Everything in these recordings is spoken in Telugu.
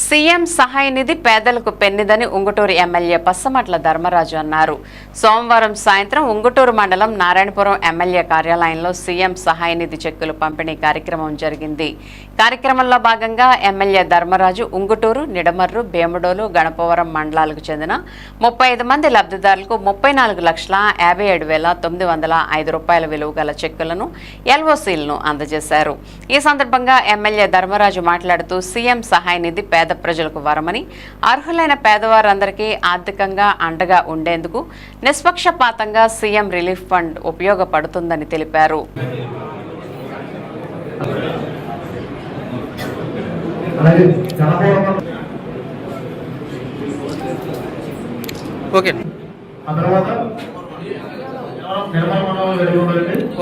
సీఎం సహాయ నిధి పేదలకు పెన్నిదని ఉంగుటూరు ఎమ్మెల్యే పస్సమట్ల ధర్మరాజు అన్నారు. సోమవారం సాయంత్రం ఉంగుటూరు మండలం నారాయణపురం ఎమ్మెల్యే కార్యాలయంలో సీఎం సహాయ నిధి చెక్కులు పంపిణీ కార్యక్రమం జరిగింది. కార్యక్రమంలో భాగంగా ఎమ్మెల్యే ధర్మరాజు ఉంగుటూరు నిడమర్రు భీముడోలు గణపవరం మండలాలకు చెందిన ముప్పై ఐదు మంది లబ్ధిదారులకు ముప్పై నాలుగు లక్షల యాభై ఏడు వేల తొమ్మిది వందల ఐదు రూపాయల విలువ గల చెక్కులను ఎల్ఓసీలను అందజేశారు. ఈ సందర్భంగా ఎమ్మెల్యే ధర్మరాజు మాట్లాడుతూ సీఎం సహాయ నిధి పేద ప్రజలకు వరమని అర్హులైన పేదవారందరికీ ఆర్థికంగా అండగా ఉండేందుకు నిష్పక్షపాతంగా సీఎం రిలీఫ్ ఫండ్ ఉపయోగపడుతుందని తెలిపారు. ఓకే.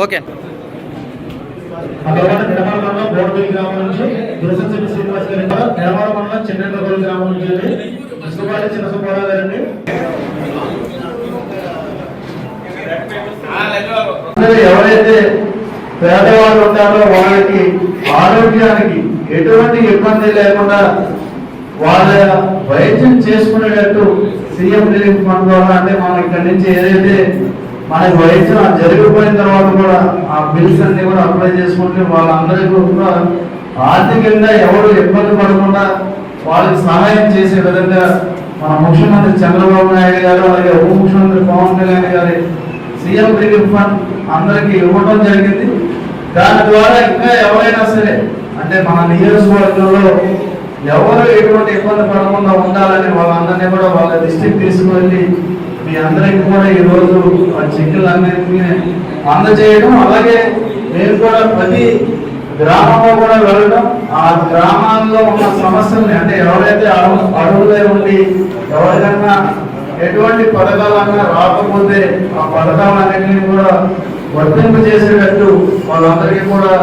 ఓకే. ఆ తర్వాత బోర్డుపల్లి గ్రామం నుంచి గారి నిర్మల మండలం చెన్నెండ్రగోలు గ్రామం నుంచి వెళ్ళి చిన్న సుబ్బారావు గారండి ఎవరైతే పేదవాళ్ళు ఉంటారో వాళ్ళకి ఆరోగ్యానికి ఎటువంటి ఇబ్బంది లేకుండా వాళ్ళ వైద్యం చేసుకునేటట్టు సీఎం రిలీఫ్ ఫండ్ ద్వారా అంటే మనం ఇక్కడ నుంచి ఏదైతే మనకి వైద్యం జరిగిపోయిన తర్వాత కూడా ఆ బిల్స్ అన్ని కూడా అప్లై చేసుకుంటే వాళ్ళందరికీ కూడా ఆర్థికంగా ఎవరు ఇబ్బంది పడకుండా వాళ్ళకి సహాయం చేసే విధంగా మన ముఖ్యమంత్రి చంద్రబాబు నాయుడు గారు అలాగే ఉప ముఖ్యమంత్రి పవన్ కళ్యాణ్ గారి సీఎం రిలీఫ్ ఫండ్ అందరికి ఇవ్వడం జరిగింది. దాని ద్వారా ఇంకా ఎవరైనా సరే అంటే మన నియోజకవర్గంలో ఎవరు ఎటువంటి ఇబ్బంది పడకుండా ఉండాలని వాళ్ళందరినీ కూడా వాళ్ళ దృష్టికి తీసుకువెళ్ళి మీ అందరికి కూడా ఈ రోజు చెక్కులు అందరికీ అందజేయడం. అలాగే మేము కూడా ప్రతి గ్రామంలో కూడా వెళ్ళడం ఆ గ్రామాల్లో ఉన్న సమస్యల్ని అంటే ఎవరైతే అడుగు అడుగులే ఉండి ఎవరికైనా ఎటువంటి పథకాలన్నా రాకపోతే ఆ పథకాలన్నింటినీ కూడా వర్తింపు చేసేటట్టు వాళ్ళందరికీ కూడా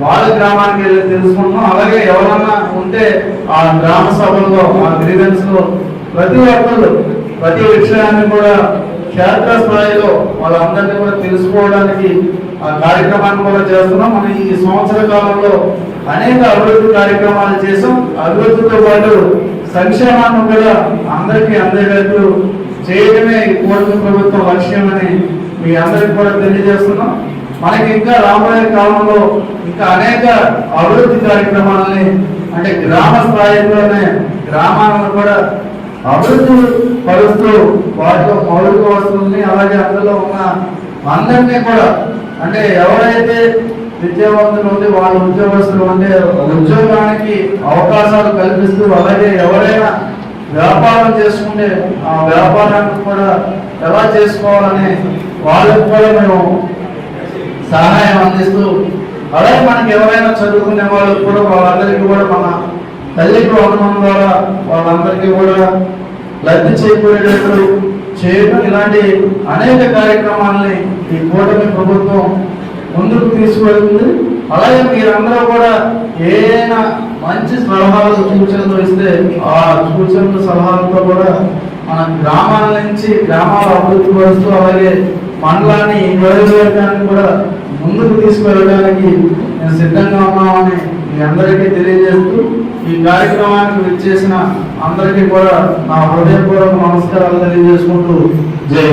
వాళ్ళ గ్రామానికి వెళ్ళి తెలుసుకుంటున్నాం. అలాగే ఎవరన్నా ఉంటే ఆ గ్రామ సభల్లో ఆ గ్రీవెన్స్లో ప్రతి ఒక్కరు ప్రతి విషయాన్ని కూడా క్షేత్ర స్థాయిలో వాళ్ళందరినీ కూడా తెలుసుకోవడానికి ఆ కార్యక్రమాన్ని కూడా చేస్తున్నాం. మనం ఈ సంవత్సర కాలంలో అనేక అభివృద్ధి కార్యక్రమాలు చేసాం అభివృద్ధితో పాటు సంక్షేమాన్ని కూడా అందరికీ అందేటట్టు చేయడమే ఈ కూటమి ప్రభుత్వం లక్ష్యమని మీ అందరికి కూడా తెలియజేస్తున్నాం. మనకి ఇంకా రాబోయే కాలంలో ఇంకా అనేక అభివృద్ధి కార్యక్రమాలని అంటే గ్రామ స్థాయిలోనే గ్రామాలను కూడా అభివృద్ధి పరుస్తూ వాటిలో మౌలిక వస్తువుల్ని అలాగే అందులో ఉన్న అందరినీ కూడా అంటే ఎవరైతే విద్యావంతులు ఉండి వాళ్ళ ఉద్యోగస్తులు ఉంటే ఉద్యోగానికి అవకాశాలు కల్పిస్తూ అలాగే ఎవరైనా వ్యాపారం చేసుకుంటే ఆ వ్యాపారాన్ని కూడా ఎలా చేసుకోవాలని వాళ్ళకి కూడా మేము సహాయం అందిస్తూ అలాగే మనకి ఎవరైనా చదువుకునే వాళ్ళకి కూడా వాళ్ళందరికీ కూడా మన తల్లి ప్రోగ్రాం ద్వారా వాళ్ళందరికీ కూడా లబ్ధి చేకూరేటట్లు చేయడం ఇలాంటి అనేక కార్యక్రమాలని ఈ కూటమి ప్రభుత్వం ముందుకు తీసుకువెళ్తుంది. అలాగే మీరందరూ కూడా ఏదైనా మంచి సలహాలు సూచనలు ఇస్తే ఆ సూచనలు సలహాలతో కూడా మన గ్రామాల నుంచి గ్రామాల అభివృద్ధి పరుస్తూ అలాగే మండలాన్ని ఈ నియోజకవర్గాన్ని కూడా ముందుకు తీసుకువెళ్ళడానికి మేము సిద్ధంగా ఉన్నామని మీ అందరికీ తెలియజేస్తూ ఈ కార్యక్రమానికి విచ్చేసిన అందరికీ కూడా నా హృదయపూర్వక నమస్కారాలు తెలియజేసుకుంటూ జై